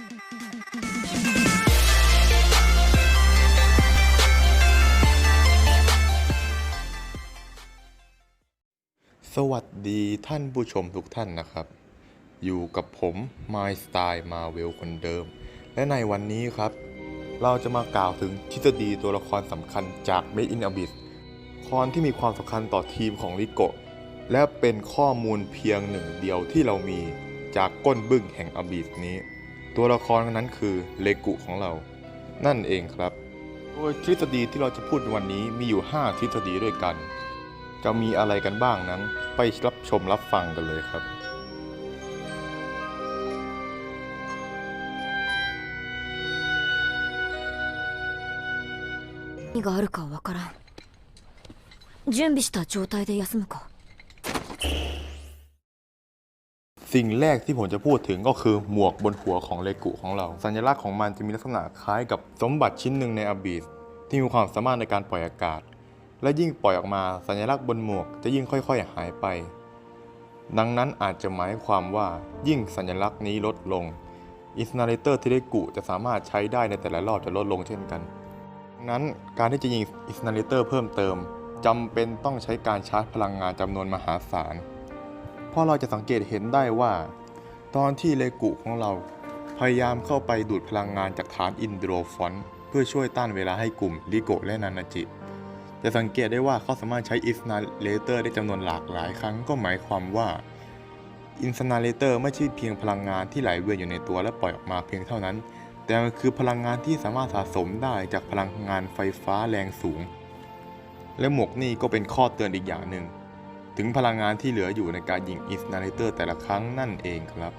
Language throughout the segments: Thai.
สวัสดีท่านผู้ชมทุกท่านนะครับ อยู่กับผม My Style Marvel คนเดิม และในวันนี้ครับ เราจะมากล่าวถึงทฤษฎีตัวละครสำคัญจาก Made in Abyss คอนที่มีความสำคัญต่อทีมของลิโกะและเป็นข้อมูลเพียงหนึ่งเดียวที่เรามีจากก้นบึ้งแห่งอบิสนี้ ตัวละครนั้นคือเลกุของเรา นั่นเองครับ โดยทฤษฎีที่เราจะพูดในวันนี้มีอยู่ 5 ทฤษฎีด้วยกัน จะมีอะไรกันบ้างนั้น ไปรับชมรับฟังกันเลยครับ 何があるかわからん準備した状態で休むか สิ่งแรกที่ผมจะพูดถึงก็คือหมวกบนหัวของเลกุของเรา สัญลักษณ์ของมันจะมีลักษณะคล้ายกับสมบัติชิ้นหนึ่งในอบีสที่มีความสามารถในการปล่อยอากาศ และยิ่งปล่อยออกมาสัญลักษณ์บนหมวกจะยิ่งค่อยๆหายไป ดังนั้นอาจจะหมายความว่ายิ่งสัญลักษณ์นี้ลดลงอิสนาเลเตอร์ที่เลกุจะสามารถใช้ได้ในแต่ละรอบจะลดลงเช่นกันดังนั้นการที่จะยิงอิสนาเลเตอร์เพิ่มเติมจำเป็นต้องใช้การชาร์จพลังงานจำนวนมหาศาล เพราะเราจะสังเกตเห็นได้ว่า ตอนที่เลกุของเราพยายามเข้าไปดูดพลังงานจากฐานอินโดรฟอน เพื่อช่วยต้านเวลาให้กลุ่มลิโกและนานาจิ จะสังเกตได้ว่าเขาสามารถใช้อินสนาเลเตอร์ได้จำนวนหลากหลายครั้งก็หมายความว่าอินสนาเลเตอร์ไม่ใช่เพียงพลังงานที่ไหลเวียนอยู่ในตัวและปล่อยออกมาเพียงเท่านั้น แต่มันคือพลังงานที่สามารถสะสมได้จากพลังงานไฟฟ้าแรงสูง และหมวกนี่ก็เป็นข้อเตือนอีกอย่างหนึ่ง ถึงพลังงานที่เหลืออยู่ในการยิงอิสนาเลเตอร์แต่ละครั้งนั่นเองครับ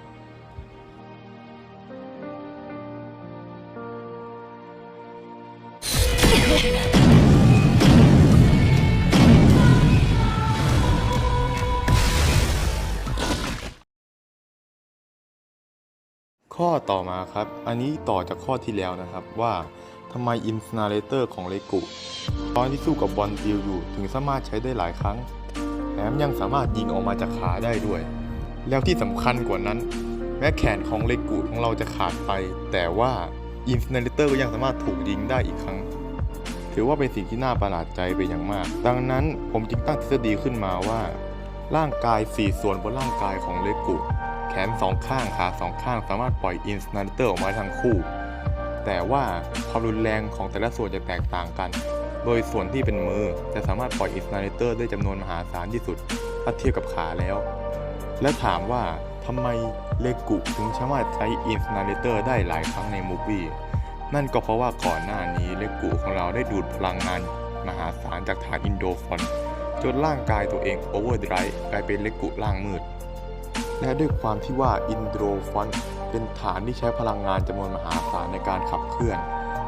ข้อต่อมาครับ อันนี้ต่อจากข้อที่แล้วนะครับว่าทำไมอินสนาเลเตอร์ของเลกุตอนที่สู้กับบอลดิวอยู่ถึงสามารถใช้ได้หลายครั้ง ถมยังสามารถยิงออกมาจากขาได้ด้วย แล้วที่สำคัญกว่านั้น แม้แขนของเลกูของเราจะขาดไป แต่ว่าอินสนเลเตอร์ก็ยังสามารถถูกยิงได้อีกครั้ง ถือว่าเป็นสิ่งที่น่าประหลาดใจเป็นอย่างมาก ดังนั้นผมจึงตั้งทฤษฎีขึ้นมาว่า ร่างกาย 4 ส่วนบนร่างกายของเลกุแขนสองข้างขาสองข้างสามารถปล่อยอินสนเลเตอร์ออกมาทั้งคู่ แต่ว่าความรุนแรงของแต่ละส่วนจะแตกต่างกัน โดยส่วนที่เป็นมือจะสามารถปล่อยอินสนาเลเตอร์ได้จำนวนมหาศาลที่สุดถ้าเทียบกับขาแล้ว และถามว่าทำไมเลกุถึงสามารถใช้อินสนาเลเตอร์ได้หลายครั้งในมูฟวี่นั่นก็เพราะว่าก่อนหน้านี้เลกุของเราได้ดูดพลังงานมหาศาลจากฐานอินโดฟอนจนร่างกายตัวเองโอเวอร์ไดรฟ์กลายเป็นเลกุร่างมืด และด้วยความที่ว่าอินโดฟอนเป็นฐานที่ใช้พลังงานจำนวนมหาศาลในการขับเคลื่อน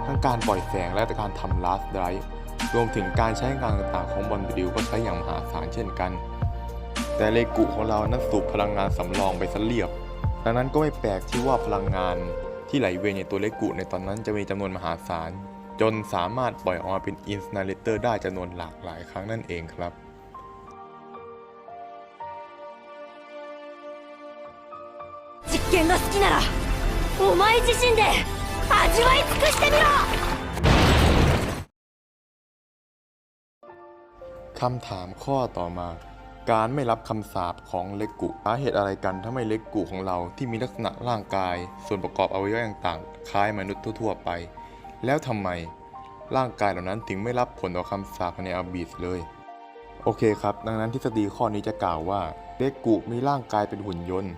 ทั้งการปล่อยแสงและการทำลาสไดรฟ์ รวมถึงการใช้งานต่างๆของบอลดิวก็ใช้อย่างมหาศาลเช่นกัน แต่เลกุของเรานั้นสูบพลังงานสำรองไปซะเรียบ ดังนั้นก็ไม่แปลกที่ว่าพลังงานที่ไหลเวียนในตัวเลกุในตอนนั้นจะมีจำนวนมหาศาล จนสามารถปล่อยออกมาเป็นอินสนาเลเตอร์ได้จำนวนหลากหลายครั้งนั่นเองครับ 実験が好きならお前自身で味わい尽くしてみろ คำถามข้อต่อมา การไม่รับคำสาปของเลกุสาเหตุอะไรกันถ้าไม่เลกุของเราที่มีลักษณะร่างกาย ส่วนประกอบอวัยวะต่างๆ คล้ายมนุษย์ทั่วๆไป แล้วทำไมร่างกายเหล่านั้นถึงไม่รับผลต่อคำสาปในอาบีสเลย โอเคครับ ดังนั้นทฤษฎีข้อนี้จะกล่าวว่าเลกุมีร่างกายเป็นหุ่นยนต์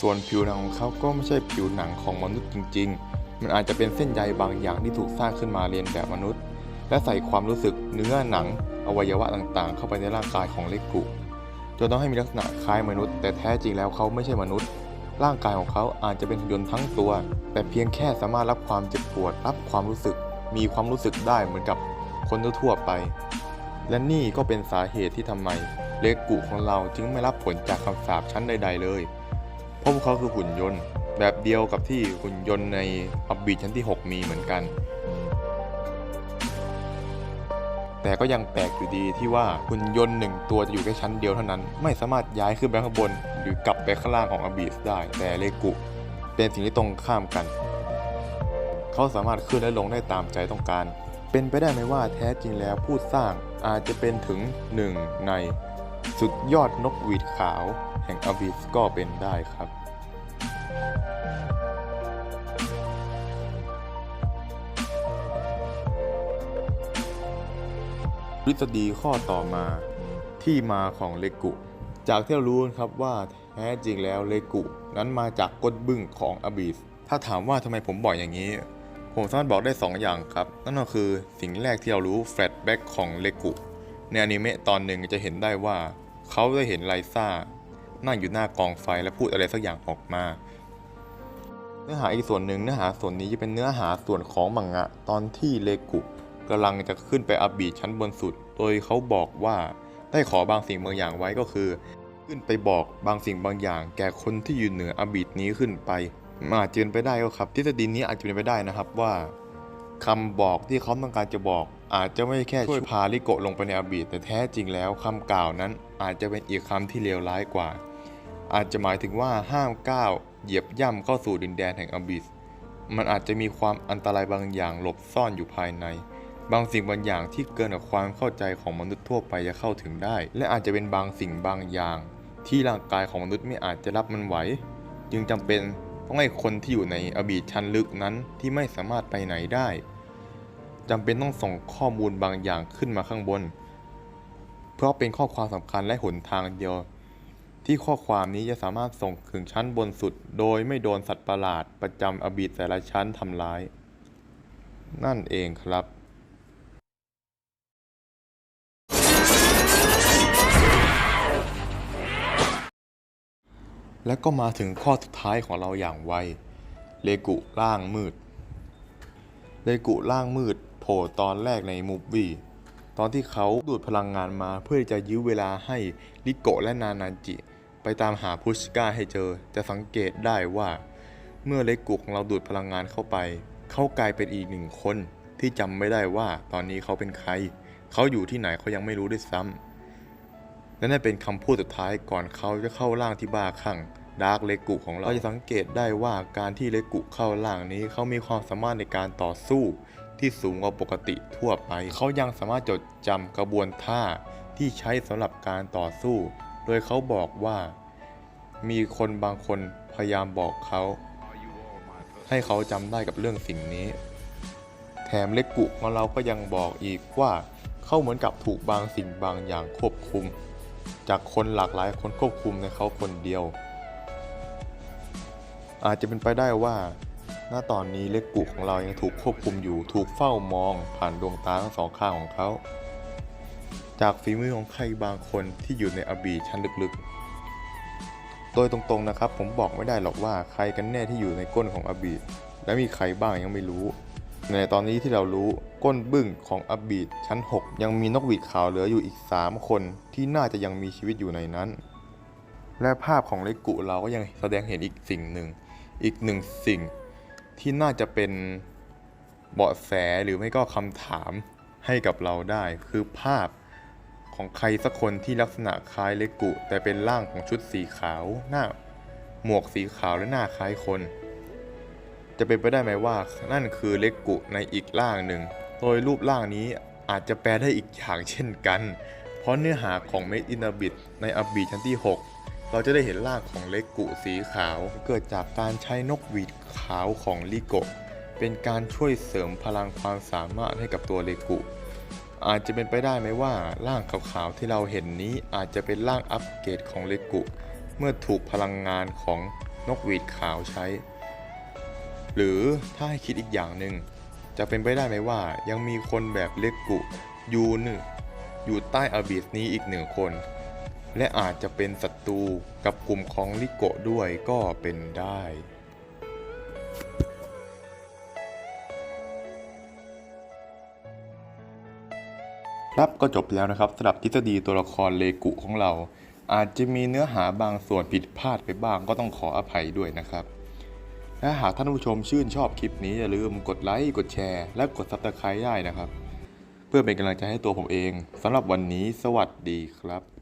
ส่วนผิวหนังของเขาก็ไม่ใช่ผิวหนังของมนุษย์จริง ๆ มันอาจจะเป็นเส้นใยบางอย่างที่ถูกสร้างขึ้นมาเรียนแบบมนุษย์ และใส่ความรู้สึกเนื้อหนัง อวัยวะต่างๆ เข้าไปในร่างกายของเลกุจนต้องให้มีลักษณะคล้ายมนุษย์ แต่แท้จริงแล้วเขาไม่ใช่มนุษย์ ร่างกายของเขาอาจจะเป็นหุ่นยนต์ทั้งตัว แต่เพียงแค่สามารถรับความเจ็บปวดรับความรู้สึก มีความรู้สึกได้เหมือนกับคนทั่วไป และนี่ก็เป็นสาเหตุที่ทำไมเลกุของเราจึงไม่รับผลจากคำสาปชั้นใด ๆ เลย เพราะพวกเขาคือหุ่นยนต์ แบบเดียวกับที่หุ่นยนต์ในอับบีชั้นที่ 6 มีเหมือนกัน แต่ก็ยังแปลกอยู่ดีที่ว่าหุ่นยนต์หนึ่งตัวจะอยู่แค่ชั้นเดียวเท่านั้น ไม่สามารถย้ายขึ้นไปข้างบน หรือกลับไปข้างล่างของอบีสได้ แต่เลกุ เป็นสิ่งที่ตรงข้ามกัน เขาสามารถขึ้นและลงได้ตามใจต้องการ เป็นไปได้ไหมว่าแท้จริงแล้วผู้สร้างอาจจะเป็นถึงหนึ่งใน สุดยอดนกหวีดขาว แห่งอบิสก็เป็นได้ครับ ทฤษฎีข้อต่อมาที่มาของเลกุ จากที่เรารู้นครับว่าแท้จริงแล้วเลกุ นั้นมาจากก้นบึ้งของอบิสถ้าถามว่าทำไมผมบอกอย่างนี้ ผมสามารถบอกได้ 2 อย่างครับ นั่นก็คือสิ่งแรกที่เรารู้แฟลชแบ็กของเลกุ ในอนิเมะตอนหนึ่งจะเห็นได้ว่า เขาได้เห็นไลซ่า นั่งอยู่หน้ากองไฟและพูดอะไรสักอย่างออกมา เนื้อหาอีกส่วนหนึ่งเนื้อหาส่วนนี้จะเป็นเนื้อหาส่วนของมังงะตอนที่เลกุ กำลังจะขึ้นไปอับบีชั้นบนสุด โดยเขาบอกว่าได้ขอบางสิ่งบางอย่างไว้ก็คือ ขึ้นไปบอกบางสิ่งบางอย่าง แก่คนที่อยู่เหนืออับบีนี้ขึ้นไปอาจจะเป็นไปได้ก็ครับ ทฤษฎีนี้อาจจะเป็นไปได้นะครับว่าคำบอกที่เขาต้องการจะบอก อาจจะไม่แค่ช่วยพาลิโกะลงไปในอับบีแต่แท้จริงแล้วคำกล่าวนั้นอาจจะเป็นอีกคำที่เลวร้ายกว่า อาจจะหมายถึงว่าห้ามก้าวเหยียบย่ำเข้าสู่ดินแดนแห่งอบิส มันอาจจะมีความอันตรายบางอย่างหลบซ่อนอยู่ภายใน บางสิ่งบางอย่างที่เกินกว่าความเข้าใจของมนุษย์ทั่วไปจะเข้าถึงได้ และอาจจะเป็นบางสิ่งบางอย่าง ที่ร่างกายของมนุษย์ไม่อาจจะรับมันไหว จึงจำเป็นต้องให้คนที่อยู่ในอบีชั้นลึกนั้นที่ไม่สามารถไปไหนได้จำเป็นต้องส่งข้อมูลบางอย่างขึ้นมาข้างบน เพราะเป็นข้อความสำคัญและหนทางเดียว ที่ข้อความนี้จะสามารถส่งถึงชั้นบนสุด โดยไม่โดนสัตว์ประหลาดประจำอบีแต่ละชั้นทำร้าย นั่นเองครับ และก็มาถึงข้อสุดท้ายของเราอย่างไว เลกุล่างมืด เลกุล่างมืดโผล่ตอนแรกในมูฟวี่ตอนที่เขาดูดพลังงานมาเพื่อจะยื้อเวลาให้ลิโกะและนานาจิ ไปตามหาพุชก้าให้เจอ จะสังเกตได้ว่า เมื่อเลกุของเราดูดพลังงานเข้าไป เขากลายเป็นอีกหนึ่งคนที่จำไม่ได้ว่าตอนนี้เขาเป็นใคร เขาอยู่ที่ไหนเขายังไม่รู้ด้วยซ้ำ และนั่นเป็นคำพูดสุดท้ายก่อนเขาจะเข้าร่างที่บ้าคลั่งดาร์กเลกุของเราเราจะสังเกตได้ว่าการที่เลกุเข้าร่างนี้เขามีความสามารถในการต่อสู้ที่สูงกว่าปกติทั่วไป เขายังสามารถจดจำกระบวนท่าที่ใช้สำหรับการต่อสู้ โดยเขาบอกว่า มีคนบางคนพยายามบอกเขา ให้เขาจำได้กับเรื่องสิ่งนี้ แถมเลกุของเราก็ยังบอกอีกว่า เขาเหมือนกับถูกบางสิ่งบางอย่างควบคุม จากคนหลากหลายคนควบคุมในเขาคนเดียว อาจจะเป็นไปได้ว่าณตอนนี้เลกุของเรายังถูกควบคุมอยู่ถูกเฝ้ามองผ่านดวงตาทั้งสองข้างของเขา จากฝีมือของใครบางคนที่อยู่ในอบีชั้นลึกๆ โดยตรงๆนะครับผมบอกไม่ได้หรอกว่าใครกันแน่ที่อยู่ในก้นของอบีและมีใครบ้างยังไม่รู้ ในตอนนี้ที่เรารู้ก้นบึ้งของอบีดชั้น 6 ยังมีนกหวีดขาวเหลืออยู่อีก 3 คนที่น่าจะยังมีชีวิตอยู่ในนั้น และภาพของเลกุเราก็ยังแสดงเห็นอีกสิ่งหนึ่ง อีกหนึ่งสิ่งที่น่าจะเป็นเบาะแสหรือไม่ก็คำถามให้กับเราได้ คือภาพของใครสักคนที่ลักษณะคล้ายเลกุ แต่เป็นร่างของชุดสีขาว หน้าหมวกสีขาวและหน้าคล้ายคน จะเป็นไปได้ไหมว่านั่นคือเลกุในอีกร่างหนึ่ง โดยรูปร่างนี้อาจจะแปลได้อีกอย่างเช่นกัน เพราะเนื้อหาของ Made in a b i t ในอบีชั้นที่ 6 เราจะได้เห็นร่างของเลกุสีขาว เกิดจากการใช้นกหวีดขาวของลิโกะเป็นการช่วยเสริมพลังความสามารถให้กับตัวเลกุ อาจจะเป็นไปได้ไหมว่าร่างขาวๆที่เราเห็นนี้อาจจะเป็นร่างอัปเกรดของเลกุ เมื่อถูกพลังงานของนกหวีดขาวใช้ หรือถ้าให้คิดอีกอย่างหนึ่งจะเป็นไปได้ไหมว่ายังมีคนแบบเลกุยูหนึ่งอยู่ใต้อาบิสนี้อีกหนึ่งคน และอาจจะเป็นศัตรูกับกลุ่มของลิโกะด้วยก็เป็นได้ครับก็จบแล้วนะครับสำหรับทฤษฎีตัวละครเลกุของเรา อาจจะมีเนื้อหาบางส่วนผิดพลาดไปบ้างก็ต้องขออภัยด้วยนะครับ และหากท่านผู้ชมชื่นชอบคลิปนี้อย่าลืมกดไลค์ กดแชร์ และกดซับสไครต์ได้นะครับ เพื่อเป็นกำลังใจให้ตัวผมเองสำหรับวันนี้สวัสดีครับ